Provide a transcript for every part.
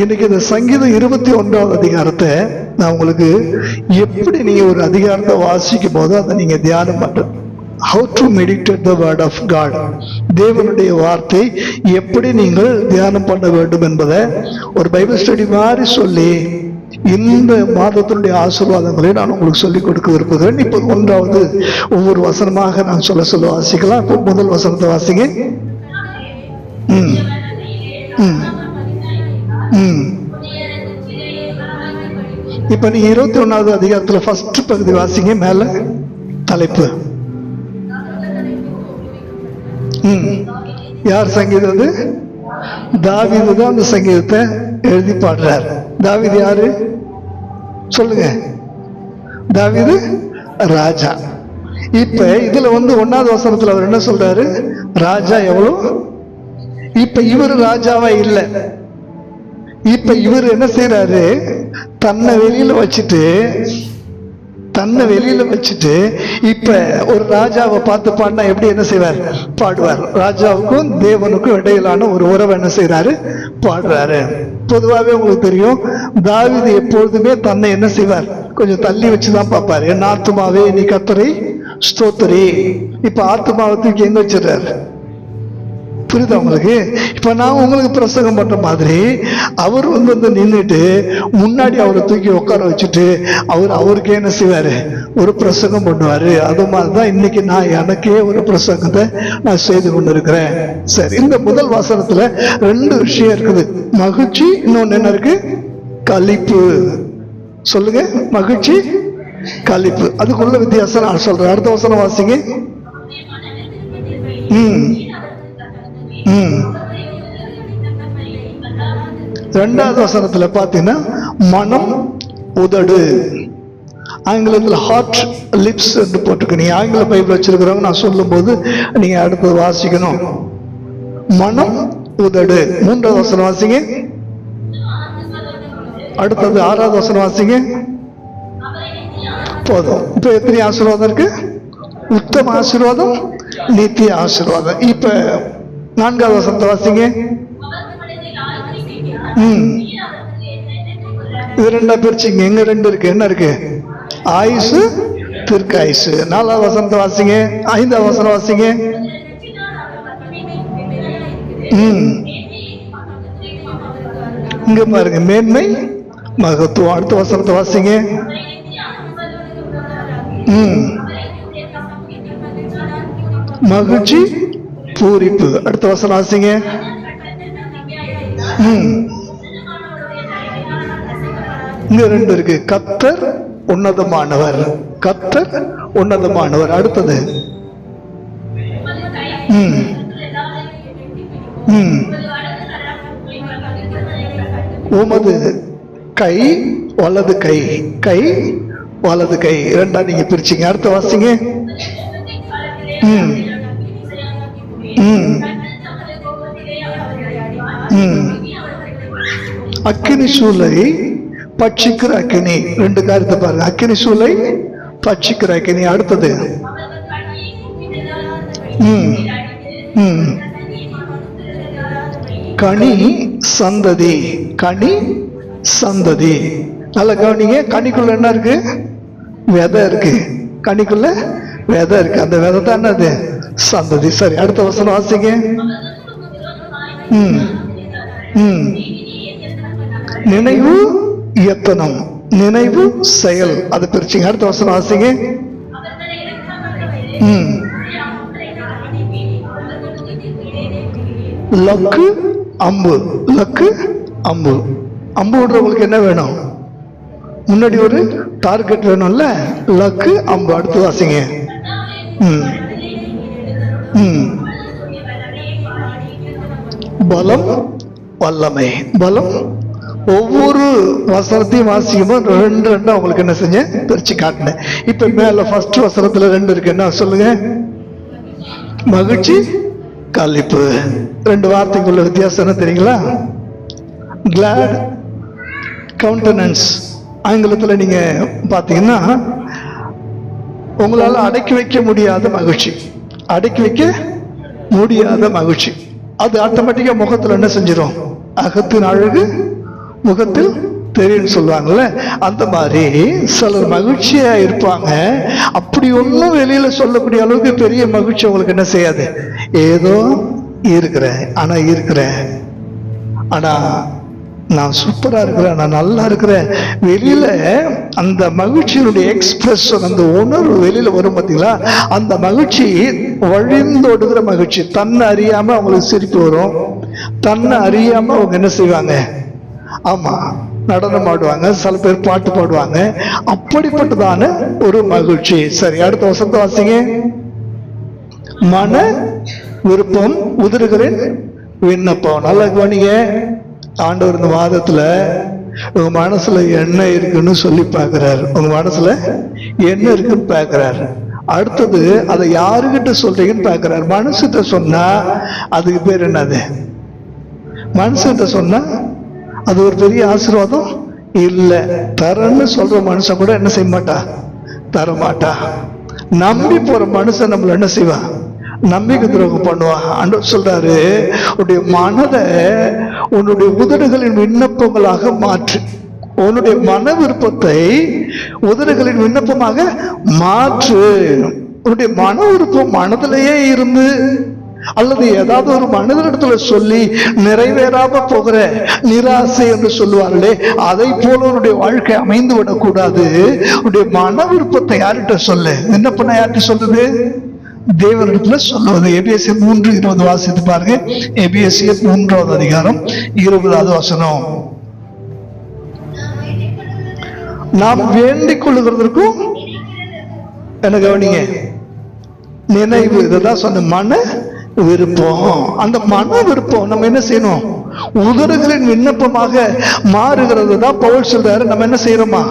இன்னைக்கு இந்த சங்கீதம் இருபத்தி ஒன்றாவது அதிகாரத்தை நான் உங்களுக்கு எப்படி நீங்க ஒரு அதிகாரத்தை வாசிக்கும் போது அதை நீங்க தியானம் பண்றது how to meditate the word of God தேவனுடைய வார்த்தை எப்படி நீங்கள் தியானம் பண்ண வேண்டும் என்பதை ஒரு பைபிள் ஸ்டடி மாதிரி சொல்லி இந்த மாதத்தினுடைய ஆசீர்வாதங்களை நான் உங்களுக்கு சொல்லிக் கொடுக்க விரும்புகிறேன். இப்போ ஒன்றாவது ஒவ்வொரு வசனமாக நான் சொல்ல சொல்ல வாசிக்கலாம். இப்போ முதல் வசனத்தை வாசிங்க. ம். ம். ம். இப்போ நீங்க இருபத்தி ஒன்றாவது அதிகாரத்தில் ஃபர்ஸ்ட் பகுதி வாசிங்க மேலே தலைப்பு. ம். யார் சங்கீதம் அது? தாவிது தான் அந்த சங்கீதத்தை எழுதி பாடுறார். தாவிது யாரு? சொல்லுங்க. தாவிது ராஜா. இப்ப இதுல வந்து ஒன்னாவது வசனத்துல அவர் என்ன சொல்றாரு? ராஜா எவ்வளோ இப்ப இவர் ராஜாவா இல்லை. இப்ப இவர் என்ன செய்யறாரு தன்னை வெளியில வச்சுட்டு தன்னை வெளியில வச்சுட்டு இப்ப ஒரு ராஜாவை பார்த்து பாடினா எப்படி என்ன செய்வார்? பாடுவார். ராஜாவுக்கும் தேவனுக்கும் இடையிலான ஒரு உறவை என்ன செய்யறாரு பாடுறாரு. பொதுவாகவே உங்களுக்கு தெரியும் தாவிது எப்பொழுதுமே தன்னை என்ன செய்வார்? கொஞ்சம் தள்ளி வச்சுதான் பார்ப்பாரு. என் ஆத்துமாவே நீ கத்தரை ஸ்தோத்திரி. இப்ப ஆத்துமாவை எங்க வச்சிடுறாரு? புரியுது உங்களுக்கு? இப்போ நான் உங்களுக்கு பிரசங்கம் பண்ணுற மாதிரி அவர் வந்து வந்து நின்றுட்டு முன்னாடி அவரை தூக்கி உட்கார வச்சுட்டு அவர் அவருக்கே என்ன செய்வார்? ஒரு பிரசங்கம் பண்ணுவார். அது மாதிரி தான் இன்னைக்கு நான் எனக்கே ஒரு பிரசங்கத்தை நான் செய்து கொண்டு இருக்கிறேன் சரி இந்த முதல் வாசனத்தில் ரெண்டு விஷயம் இருக்குது. மகிழ்ச்சி இன்னொன்று என்ன இருக்கு? களிப்பு சொல்லுங்க மகிழ்ச்சி களிப்பு அதுக்குள்ள வித்தியாசம் நான் சொல்றேன். அடுத்த வசனம் வாசிங்க. ம். ரெண்டாவது வசனத்துல பாத்தீங்கன்னா மனம் உதடு. ஆங்கிலத்தில் ஹார்ட் லிப்ஸ் என்று போட்டிருக்கு. நீங்க ஆங்கில பைபிள் வச்சிருக்கிறவங்க நான் சொல்லும்போது நீங்க அடுத்து வாசிக்கணும். மனம் உதடு. மூன்றாவது வசனம் வாசிங்க. அடுத்தது ஆறாவது வசனம் வாசிங்க. போதும். இப்போ எத்தனை ஆசீர்வாதம் இருக்கு? உத்தம ஆசீர்வாதம் நித்திய ஆசீர்வாதம். இப்ப நான்காவது வசனத்தை வாசிங்க. ம். இது ரெண்டா பிரிச்சுங்க. எங்க ரெண்டு இருக்கு? என்ன இருக்கு? ஆயுசு திருக்கு ஆயுசு. நாலாவது வசனத்தை வாசிங்க. ஐந்தாவது வசனம் வாசிங்க. ம். இங்க பாருங்க. மேன்மை மகத்துவம். அடுத்த வசனத்தை வாசிங்க. ம். மகிழ்ச்சி பூரிப்பு அடுத்த வசனம் வாசிங்க. ம். இங்க ரெண்டு இருக்கு. கத்தர் உன்னதமானவர். கத்தர் உன்னதமானவர். அடுத்தது. ம். ம். உமது கை வலது கை. கை வலது கை. ரெண்டா நீங்க பிரிச்சீங்க. அடுத்த வாசிங்க. ம். அக்கினி சூளை பட்சிக்கிற அக்கினி. ரெண்டு காரியத்தை பாருங்க. அக்கினி சூளை பட்சிக்கிற அக்கினி. அடுத்தது. ம். ம். கனி சந்ததி. கனி சந்ததி. நல்ல கவனிங்க. கனிக்குள்ள என்ன இருக்கு? விதை இருக்கு. கனிக்குள்ள விதை இருக்கு. அந்த விதை தான் என்னது? சந்ததி சரி அடுத்த வசனம் வாசிங்க. ம் ம். நினைவு எத்தனம் நினைவு செயல். அது பிரிச்சிங்க. அடுத்த வசனம் வாசிங்க. ம். லக்கு அம்பு. லக்கு அம்பு. அம்பு விடுறவங்களுக்கு என்ன வேணும்? முன்னாடி ஒரு டார்கெட் வேணும்ல? லக்கு அம்பு. அடுத்து வாசிங்க. ம் ம். பலம் வல்லமை. பலம். ஒவ்வொரு வசனத்தையும் வாசிக்கும்போது ரெண்டு ரெண்டு அவங்களுக்கு என்ன செஞ்சேன்? பிரிச்சு காட்டினேன். இப்ப மேல ஃபர்ஸ்ட் வசனத்துல ரெண்டு இருக்கு. என்ன? சொல்லுங்க. மகிழ்ச்சி கலிப்பு ரெண்டு வார்த்தைக்குள்ள வித்தியாசம் என்ன தெரியுங்களா? கிளாட் கவுண்டனன்ஸ் ஆங்கிலத்தில் நீங்கள் பார்த்தீங்கன்னா உங்களால் அடக்கி வைக்க முடியாத மகிழ்ச்சி. அடக்கி வைக்க முடியாத மகிழ்ச்சி. அது ஆட்டோமேட்டிக்காக முகத்தில் என்ன செஞ்சிடும் அகத்தின் அழகு முகத்தில் தெரியும் சொல்லுவாங்கல்ல? அந்த மாதிரி சிலர் மகிழ்ச்சியா இருப்பாங்க. அப்படி ஒன்றும் வெளியில சொல்லக்கூடிய அளவுக்கு பெரிய மகிழ்ச்சி உங்களுக்கு என்ன செய்யாது? ஏதோ இருக்கிறேன். ஆனா இருக்கிறேன். ஆனா நான் சூப்பராக இருக்கிறேன் நான் நல்லா இருக்கிறேன். வெளியில் அந்த மகிழ்ச்சியினுடைய எக்ஸ்பிரஷன் அந்த உணர்வு வெளியில் வரும் பார்த்தீங்களா அந்த மகிழ்ச்சி வழிந்தோடுகிற மகிழ்ச்சி. தன்னை அறியாமல் அவங்களுக்கு சிரிப்பு வரும். தன்னை அறியாமல் அவங்க என்ன செய்வாங்க? ஆமாம் நடனம் ஆடுவாங்க சில பேர் பாட்டு பாடுவாங்க. அப்படிப்பட்டதான ஒரு மகிழ்ச்சி. சரி அடுத்த வசந்த வாசிங்க. மன விருப்பம் உதிர்கிறேன் விண்ணப்பம். நல்லா கவனிங்க. ஆண்டவர் இந்த மாதத்துல உங்க மனசுல என்ன இருக்குன்னு சொல்லி பாக்குறாரு உங்க மனசுல என்ன இருக்குன்னு பாக்குறாரு அடுத்தது அதை யாருகிட்ட சொல்றீங்கன்னு பாக்குறாரு மனசுகிட்ட சொன்னா அதுக்கு பேர் என்னது? மனசுகிட்ட சொன்னா அது ஒரு பெரிய ஆசீர்வாதம் இல்லை. தரன்னு சொல்ற மனுஷன் கூட என்ன செய்ய மாட்டா? தர மாட்டா நம்பி போற மனுஷன் நம்மள என்ன செய்வான் நம்பிக்கை துரோகம் பண்ணுவான் அன்று சொல்றாரு உடைய மனதை உன்னுடைய உதடுகளின் விண்ணப்பங்களாக மாற்று. உன்னுடைய மன விருப்பத்தை உதடுகளின் விண்ணப்பமாக மாற்று. உன்னுடைய மன விருப்பம் மனதிலேயே இருந்து அல்லது ஏதாவது ஒரு மனிதனிடத்துல சொல்லி நிறைவேறாம போகிற நிராசை என்று சொல்லுவார்களே அதை போல உன்னுடைய வாழ்க்கை அமைந்து விடக்கூடாது உன்னுடைய மன விருப்பத்தை யார்கிட்ட சொல்லு? என்ன பண்ண யார்கிட்ட சொல்றது? தேவனிடத்துல சொல்லுவது. எபிஎஸ்சி மூன்று இருபது வாசித்து பாருங்க. எபிஎஸ்சி மூன்றாவது அதிகாரம் இருபதாவது வசனம். நாம் வேண்டிக் கொள்ளுகிறதற்கும் என்ன கவனிங்க? நினைவு. இதுதான் சொன்ன மன விருப்பம். அந்த மன விருப்பம் நம்ம என்ன செய்யணும்? உதடுகளின் விண்ணப்பமாக மாறுகிறது தான் பவுல் சொல்றாரு. நம்ம என்ன செய்யறோமா?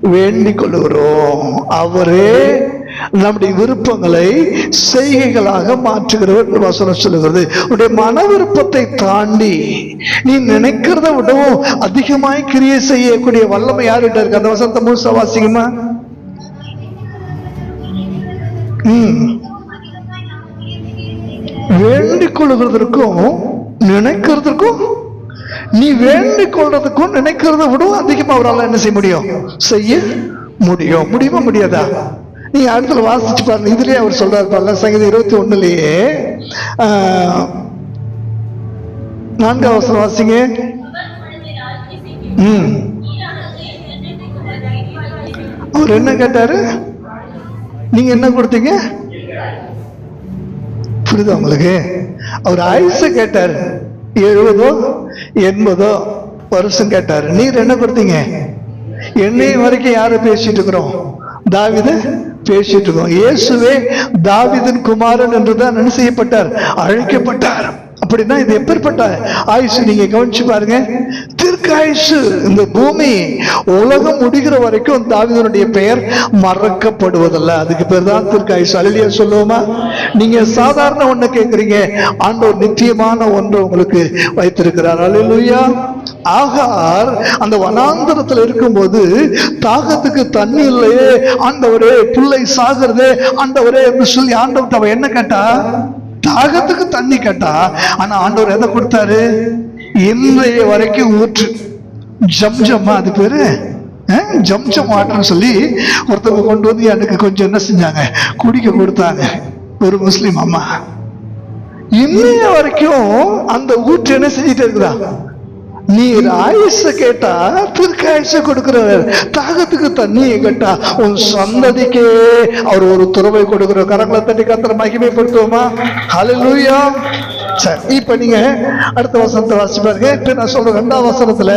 வேண்டிக் கொள்ளுகிறோம். அவரே நம்முடைய விருப்பங்களை செய்கைகளாக மாற்றுகிறவர் என்று வசனம் சொல்லுகிறது. உன்னுடைய மன விருப்பத்தை தாண்டி நீ நினைக்கிறத விடவும் அதிகமாய் கிரியை செய்யக்கூடிய வல்லமை யாருகிட்ட இருக்கு? அந்த வசனத்தை முழுசா வாசிக்குமா? உம் வேண்டிக் கொள்ளுகிறதற்கும் நினைக்கிறதுக்கும் நீ வேண்டிக் கொள்றதுக்கும் நினைக்கிறத விடவும் அதிகமா அவரால் என்ன செய்ய முடியும்? செய்ய முடியும். முடியுமா முடியாதா? நீங்க அடுத்துல வாசிச்சு பாருங்க. இதுலயே அவர் சொல்றாரு பாருங்க. சங்கீதம் இருபத்தி ஒண்ணுலயே நான்காவது வசனம் வாசிங்க. ம். அவர் என்ன கேட்டாரு? நீங்க என்ன கொடுத்தீங்க? புரியுது உங்களுக்கு? அவர் ஆயுச கேட்டார். எழுபதோ எண்பதோ வருஷம் கேட்டார். நீர் என்ன கொடுத்தீங்க? என்னை வரைக்கும் யாரும் பேசிட்டு இருக்கிறோம்? தாவிது? பேசிட்டு இருக்கோம் இயேசுவே தாவிதன் குமாரன் என்றுதான் என்ன செய்யப்பட்டார்? அழைக்கப்பட்டார். அப்படின்னா இது எப்பேற்பட்ட ஆயுசு? நீங்க கவனிச்சு பாருங்க. தீர்க்காயுசு இந்த பூமி உலகம் முடிகிற வரைக்கும் தாவிதனுடைய பெயர் மறக்கப்படுவதல்ல. அதுக்கு பேர் தான் தீர்க்காயுசு அழிலியா சொல்லுவோமா? நீங்க சாதாரண ஒண்ணு கேக்குறீங்க. ஆண்டவர் நித்தியமான ஒன்று உங்களுக்கு வைத்திருக்கிறார். அழிலுயா ஆகார் அந்த வனாந்தரத்துல இருக்கும்போது தாகத்துக்கு தண்ணி இல்லையே. ஆண்டவரே பிள்ளை சாகிறதே. ஆண்டவரே என்று சொல்லி ஆண்டவர்கிட்ட அவ என்ன கேட்டா? தாகத்துக்கு தண்ணி கேட்டா. ஆனா ஆண்டவர் எதை கொடுத்தாரு? இன்றைய வரைக்கும் ஊற்று. ஜம்ஜம்மா அது பேரு? ஜம்ஜம் வாட்டர்னு சொல்லி ஒருத்தவங்க கொண்டு வந்து எனக்கு கொஞ்சம் என்ன செஞ்சாங்க? குடிக்க கொடுத்தாங்க. ஒரு முஸ்லீம் அம்மா. இன்னைய வரைக்கும் அந்த ஊற்று என்ன செஞ்சுட்டு இருக்குதா? நீர் ஆயுச கேட்டா திருக்காயுச கொடுக்கிறவர். தாகத்துக்கு தண்ணியை கேட்டா உன் சந்ததிக்கே அவர் ஒரு துறவை கொடுக்கிற கரங்களை தட்டி கத்திர மகிமைப்படுத்துவோமா? ஹalleluya சரி இப்ப நீங்க அடுத்த வசனத்தை வாசி பாருங்க. இப்ப நான் சொல்ற ரெண்டாம் வசனத்துல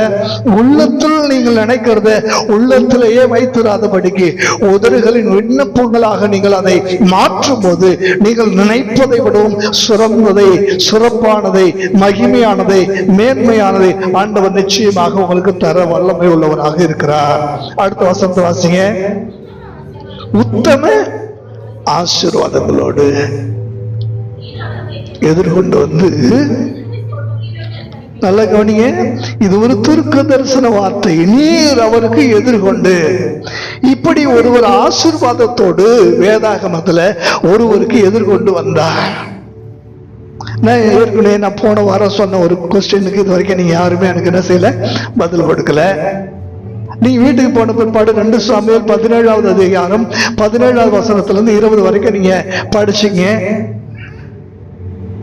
உள்ளத்தில் நீங்கள் நினைக்கிறத உள்ளத்திலேயே வைத்திராதபடிக்கு உதறுகளின் விண்ணப்பங்களாக நீங்கள் அதை மாற்றும் போது நீங்கள் நினைப்பதை விடவும் சிறந்ததை சிறப்பானதை மகிமையானதை மேன்மையானதை ஆண்டவர் நிச்சயமாக உங்களுக்கு தர வல்லமை உள்ளவராக இருக்கிறார். அடுத்த வசனத்தை வாசிங்க. உத்தம ஆசீர்வாதங்களோடு. எதிர்கொண்டு வந்து நல்ல கவனிங்க இது ஒரு துருக்க தரிசன வார்த்தை. நீர் அவருக்கு எதிர்கொண்டு இப்படி ஒருவர் ஆசீர்வாதத்தோடு வேதாகமத்துல ஒருவருக்கு எதிர்கொண்டு வந்தார். நான் ஏற்கனவே நான் போன வாரம் சொன்ன ஒரு கொஸ்டினுக்கு இது வரைக்கும் நீங்க யாருமே எனக்கு என்ன செய்யல பதில் கொடுக்கல. நீங்க வீட்டுக்கு போன பிற்பாடு ரெண்டு சுவாமிகள் பதினேழாவது அதிகாரம் பதினேழாவது வசனத்துல இருந்து இருபது வரைக்கும் நீங்க படிச்சீங்க.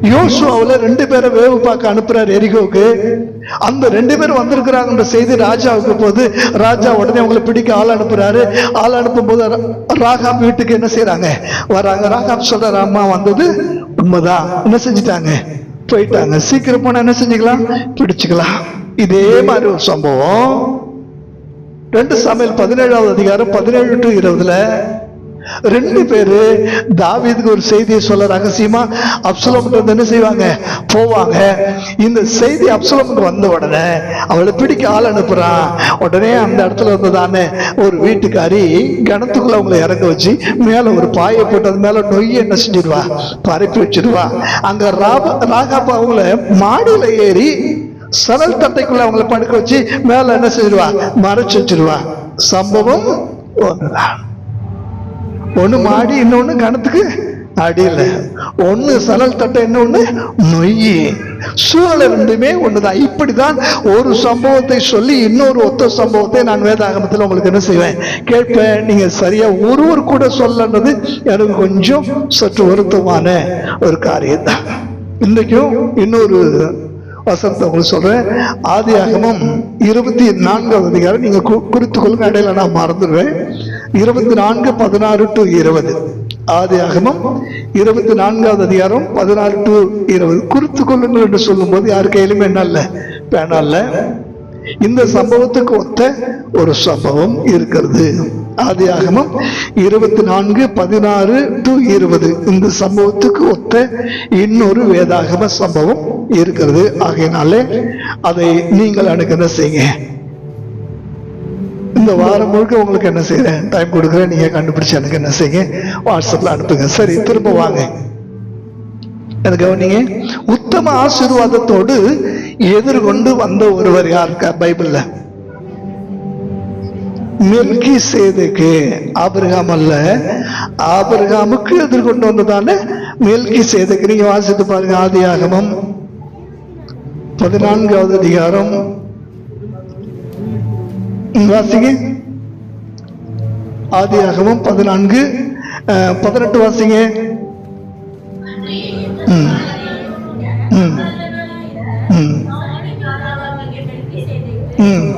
யோசுவாவில் ரெண்டு பேரை வேவு பார்க்க அனுப்புறாரு எரிகோவுக்கு. அந்த ரெண்டு பேரும் வந்திருக்கிறாங்கன்ற செய்தி ராஜாவுக்கு போது ராஜா உடனே அவங்களை பிடிக்க ஆள் அனுப்புறாரு. ஆள் அனுப்பும் போது ராகாப் வீட்டுக்கு என்ன செய்யறாங்க வராங்க. ராகாப் சொல்றாரு அம்மா வந்தது உண்மைதான். என்ன செஞ்சிட்டாங்க? போயிட்டாங்க. சீக்கிரம் போனா என்ன செஞ்சுக்கலாம்? பிடிச்சுக்கலாம். இதே மாதிரி ஒரு சம்பவம். ரெண்டு சமையல் பதினேழாவது அதிகாரம் பதினேழு டு இருபதுல ரெண்டு பேரு தாவீதுக்கு ஒரு செய்தியை சொல்ல ரகசியமா அப்சலோமுக்கு வந்து என்ன செய்வாங்க? போவாங்க. இந்த செய்தி அப்சலோமுக்கு வந்த உடனே அவளை பிடிக்க ஆள் அனுப்புறான். உடனே அந்த இடத்துல இருந்ததானே ஒரு வீட்டுக்காரி கிணத்துக்குள்ள அவங்களை இறங்க வச்சு மேல ஒரு பாயை போட்டு அது மேல நொய்ய என்ன செஞ்சிருவா பரப்பி வச்சிருவா அங்க ராப ராகாப்பா அவங்கள மாடியில ஏறி சணல் தட்டைக்குள்ள அவங்கள படுக்க வச்சு மேல என்ன செஞ்சிருவா மறைச்சு வச்சிருவா சம்பவம் ஒன்றுதான் ஒன்று மாடி இன்னொன்னு கணத்துக்கு அடியில். ஒன்று சலல் தட்டை இன்னொன்னு நொய்யி சூழல் ரெண்டுமே ஒன்றுதான் இப்படி தான் ஒரு சம்பவத்தை சொல்லி இன்னொரு ஒத்த சம்பவத்தை நான் வேதாகமத்தில் உங்களுக்கு என்ன செய்வேன்? கேட்பேன். நீங்கள் சரியாக ஒருவர் கூட சொல்லன்றது எனக்கு கொஞ்சம் சற்று வருத்தமான ஒரு காரியம் தான் இன்றைக்கும் இன்னொரு வசனத்தை உங்களுக்கு சொல்றேன். ஆதி ஆகமம் இருபத்தி நான்காவது அதிகாரம். நீங்க கு- குறித்துக் இடையில நான் மறந்துடுவேன். இருபத்தி நான்கு பதினாறு டு இருபது. ஆதி அகமம் இருபத்தி நான்காவது அதிகாரம் பதினாறு டு இருபது. குறித்து கொள்ளுங்கள் என்று சொல்லும்போது யார் கையிலுமே என்ன இல்ல பேனா இந்த சம்பவத்துக்கு ஒத்த ஒரு சம்பவம் இருக்கிறது. ஆதி ஆகமம் இருபத்தி நான்கு பதினாறு டு இருபது. இந்த சம்பவத்துக்கு ஒத்த இன்னொரு வேதாகம சம்பவம் இருக்கிறது. ஆகையினாலே அதை நீங்கள் எனக்கு என்ன செய்யுங்க. இந்த வாரம் முழுக்க உங்களுக்கு என்ன செய்யறேன் டைம் கொடுக்குறேன். நீங்க கண்டுபிடிச்சு எனக்கு என்ன செய்யுங்க? வாட்ஸ்அப்ல அனுப்புங்க. சரி திரும்ப வாங்க. அது கவனிங்க? உத்தம ஆசீர்வாதத்தோடு எதிர்கொண்டு வந்த ஒருவர் யாருக்கா? பைபிள்ல. மெல்கி சேதுக்கு ஆபிரகாம் அல்ல. ஆபிரகாமுக்கு எதிர்கொண்டு வந்ததான மெல்கி சேதுக்கு நீங்க வாசித்து பாருங்க. ஆதியாகமம் பதினான்காவது அதிகாரம். வாசிங்க. ஆதியாகவும் பதினான்கு பதினெட்டு வாசிங்க. ம். ம். ம். ம்.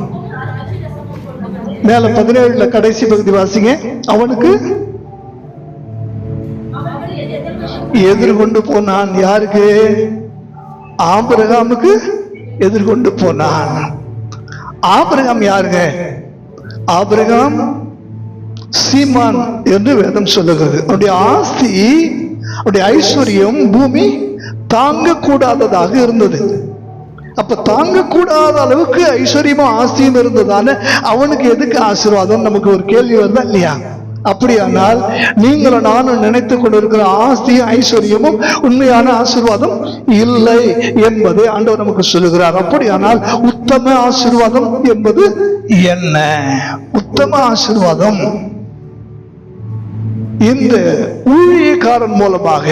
மேல பதினேழுல கடைசி பகுதி வாசிங்க. அவனுக்கு எதிர்கொண்டு போனான் யாருக்கு? ஆம்பரகாமுக்கு எதிர்கொண்டு போனான். ஆபிரகாம் யாருங்க? ஆபிரகாம் சீமான் என்று வேதம் சொல்லுகிறது. அவருடைய ஆஸ்தி அவருடைய ஐஸ்வர்யம் பூமி தாங்கக்கூடாததாக இருந்தது. அப்ப தாங்கக்கூடாத அளவுக்கு ஐஸ்வர்யமும் ஆஸ்தியும் இருந்ததால அவனுக்கு எதுக்கு ஆசீர்வாதம்? நமக்கு ஒரு கேள்வி வருதா இல்லையா? அப்படியானால் நீங்களும் நானும் நினைத்துக் கொண்டிருக்கிற ஆஸ்தியும் ஐஸ்வர்யமும் உண்மையான ஆசீர்வாதம் இல்லை என்பதை ஆண்டவர் நமக்கு சொல்லுகிறார். அப்படியானால் உத்தம ஆசீர்வாதம் என்பது என்ன? உத்தம ஆசீர்வாதம். இந்த ஊழியக்காரன் மூலமாக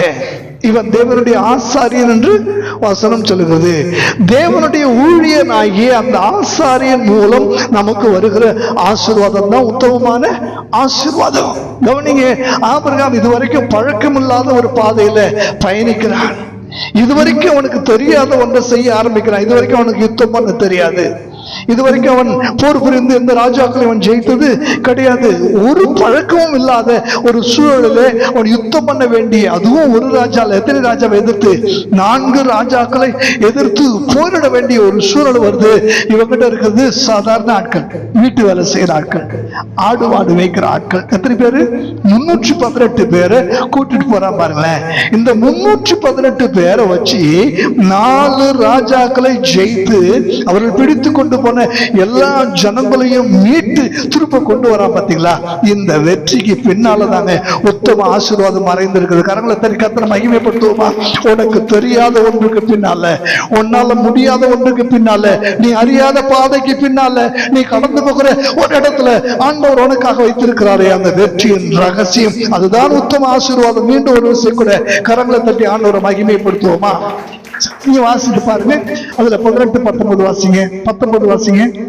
இவன் தேவனுடைய ஆசாரியன் என்று வசனம் சொல்லுகிறது. தேவனுடைய ஊழியன் ஆகிய அந்த ஆசாரியன் மூலம் நமக்கு வருகிற ஆசீர்வாதம் தான் உத்தமமான ஆசீர்வாதம். கவனிங்க ஆபிரகாம் இதுவரைக்கும் பழக்கம் இல்லாத ஒரு பாதையில பயணிக்கிறான். இதுவரைக்கும் அவனுக்கு தெரியாத ஒன்றை செய்ய ஆரம்பிக்கிறான். இதுவரைக்கும் அவனுக்கு யுத்தம் பண்ண தெரியாது. இதுவரைக்கும் அவன் போர் புரிந்து எந்த ராஜாக்களை அவன் ஜெயித்தது கிடையாது. ஒரு பழக்கமும் இல்லாத ஒரு சூழலில் அவன் யுத்தம் பண்ண வேண்டிய அதுவும் ஒரு ராஜா எத்தனை ராஜாவை எதிர்த்து? நான்கு ராஜாக்களை எதிர்த்து போரிட வேண்டிய ஒரு சூழல் வருது. இவங்கிட்ட இருக்கிறது சாதாரண ஆட்கள் வீட்டு வேலை செய்யற ஆட்கள் ஆடு மாடு வைக்கிற ஆட்கள். எத்தனை பேரு? முன்னூற்றி பதினெட்டு பேரை கூட்டிட்டு போறான் பாருங்களேன். இந்த முன்னூற்றி பதினெட்டு பேரை வச்சு நாலு ராஜாக்களை ஜெயித்து அவர்கள் பிடித்து கொண்டு போன எல்லா ஜனங்களையும் மீட்டு திருப்ப கொண்டு வரா பார்த்தீங்களா இந்த வெற்றிக்கு பின்னால தாங்க உத்தம ஆசீர்வாதம் மறைந்திருக்கிறது கரங்களை தனி கத்தனை மகிமைப்படுத்துவோமா? உனக்கு தெரியாத ஒன்றுக்கு பின்னால உன்னால முடியாத ஒன்றுக்கு பின்னால நீ அறியாத பாதைக்கு பின்னால நீ கடந்து போகிற ஒரு இடத்துல ஆண்டவர் உனக்காக வைத்திருக்கிறாரே. அந்த வெற்றியின் ரகசியம். அதுதான் உத்தம ஆசீர்வாதம். மீண்டும் ஒரு விஷயம் கூட கரங்களை தட்டி ஆண்டவரை மகிமைப்படுத்துவோமா? நீங்க வாசிட்டு பாருங்க. அதுல பதினெட்டு பத்தொன்பது வாசிங்க. பத்தொன்பது வாசிங்க.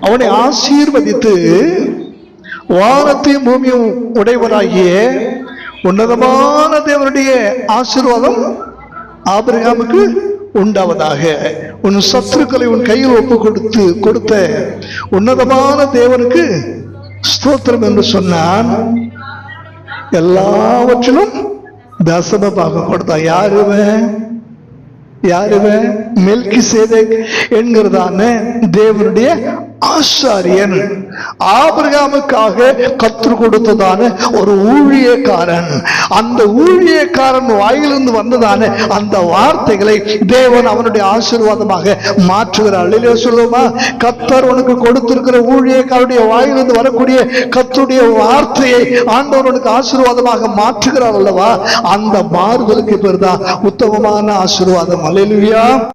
அவனை ஆசீர்வதித்து வானத்தையும் பூமியும் உடையவராகிய உன்னதமான தேவனுடைய ஆசீர்வாதம் ஆபிரகாமுக்கு உண்டாவதாக. உன் சத்துருக்களை உன் கையில் ஒப்பு கொடுத்து கொடுத்த உன்னதமான தேவனுக்கு ஸ்தோத்திரம் என்று சொன்னான். எல்லாவற்றிலும் தசம பாகம் கொடுத்தான். யாருவன் யாருவன் மெல்கி சேதக் என்கிறதான தேவனுடைய ஆசாரியன் ஆபிரகாமுக்காக கற்று கொடுத்ததான ஒரு ஊழியக்காரன். அந்த ஊழியக்காரன் வாயிலிருந்து வந்ததான அந்த வார்த்தைகளை தேவன் அவனுடைய ஆசீர்வாதமாக மாற்றுகிறார். இல்லையா சொல்லுமா கத்தர் உனக்கு கொடுத்திருக்கிற ஊழியக்காரனுடைய வாயிலிருந்து வரக்கூடிய கத்துடைய வார்த்தையை ஆண்டவர் உனக்கு ஆசீர்வாதமாக மாற்றுகிறார் அல்லவா? அந்த மாறுதலுக்கு பேர் தான் உத்தமமான ஆசீர்வாதம். அல்லேலூயா.